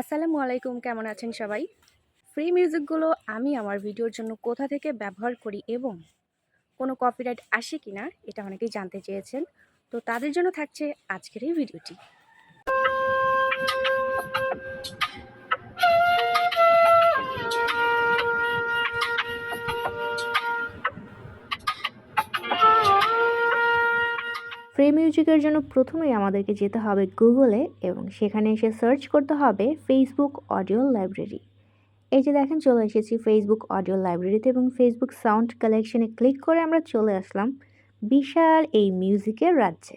আসসালামু আলাইকুম, কেমন আছেন সবাই? ফ্রি মিউজিকগুলো আমি আমার ভিডিওর জন্য কোথা থেকে ব্যবহার করি এবং কোনো কপিরাইট আসে কি না এটা অনেকেই জানতে চেয়েছেন। তো তাদের জন্য থাকছে আজকের এই ভিডিওটি ফ্রি মিউজিকের জন্য প্রথমেই আমাদেরকে যেতে হবে গুগলে এবং সেখানে এসে সার্চ করতে হবে ফেসবুক অডিও লাইব্রেরি এই যে দেখেন, চলে এসেছি ফেসবুক অডিও লাইব্রেরিতে এবং ফেসবুক সাউন্ড কালেকশনে ক্লিক করে আমরা চলে আসলাম বিশাল এই মিউজিকের রাজ্যে।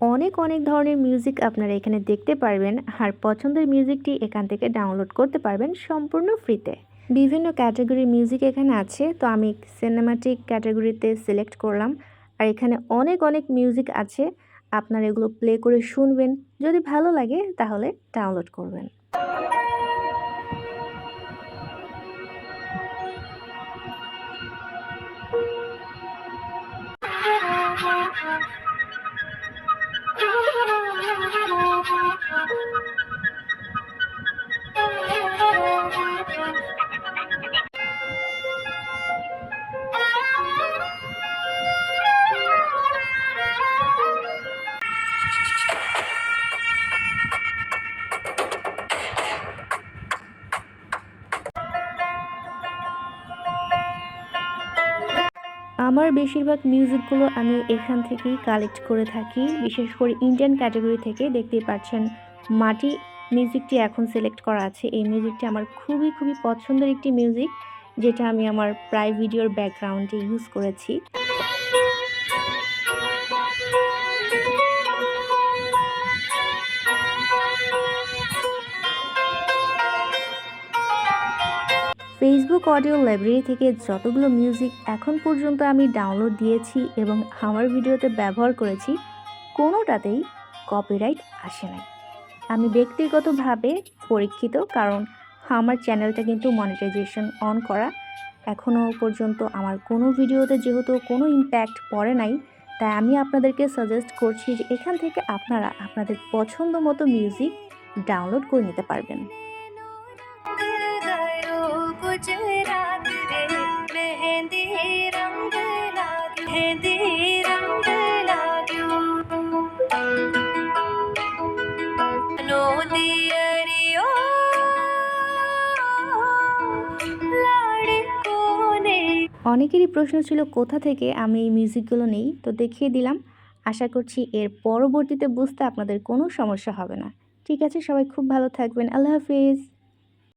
অনেক অনেক ধরনের মিউজিক আপনারা এখানে দেখতে পারবেন আর পছন্দের মিউজিকটি এখান থেকে ডাউনলোড করতে পারবেন সম্পূর্ণ ফ্রিতে। বিভিন্ন ক্যাটাগরির মিউজিক এখানে আছে, তো আমি সিনেমাটিক ক্যাটাগরিতে সিলেক্ট করলাম। আর এখানে অনেক অনেক মিউজিক আছে। আপনারা এগুলো প্লে করে শুনবেন। যদি ভালো লাগে, তাহলে ডাউনলোড করবেন। আমার বেশিরভাগ মিউজিকগুলো আমি এখান থেকেই কালেক্ট করে থাকি। বিশেষ করে ইন্ডিয়ান ক্যাটাগরি থেকে দেখতেই পাচ্ছেন মাটি মিউজিকটি এখন সিলেক্ট করা আছে। এই মিউজিকটি আমার খুবই খুবই পছন্দের একটি মিউজিক যেটা আমি আমার প্রায় ভিডিওর ব্যাকগ্রাউন্ডে ইউজ করেছি। ফেসবুক অডিও লাইব্রেরি থেকে যতগুলো মিউজিক এখন পর্যন্ত আমি ডাউনলোড দিয়েছি এবং আমার ভিডিওতে ব্যবহার করেছি, কোনোটাতেই কপিরাইট আসে নাই। আমি ব্যক্তিগতভাবে পরীক্ষিত কারণ আমার চ্যানেলটা কিন্তু মনিটাইজেশন অন করা এখনও পর্যন্ত আমার কোনো ভিডিওতে যেহেতু কোনো ইম্প্যাক্ট পড়ে নাই, তাই আমি আপনাদেরকে সাজেস্ট করছি যে এখান থেকে আপনারা আপনাদের পছন্দ মতো মিউজিক ডাউনলোড করে নিতে পারবেন। गुजरात रे मेहंदी रंग लागे मेहंदी रंग लाग्यो नो दियरियो लाड़कोने অনেকেরই প্রশ্ন ছিল কোথা থেকে আমি এই মিউজিকগুলো নেই তো দেখিয়ে দিলাম আশা করছি এর পরবর্তীতে বুঝতে আপনাদের কোনো সমস্যা হবে না ঠিক আছে সবাই খুব ভালো থাকবেন আল্লাহ হাফিজ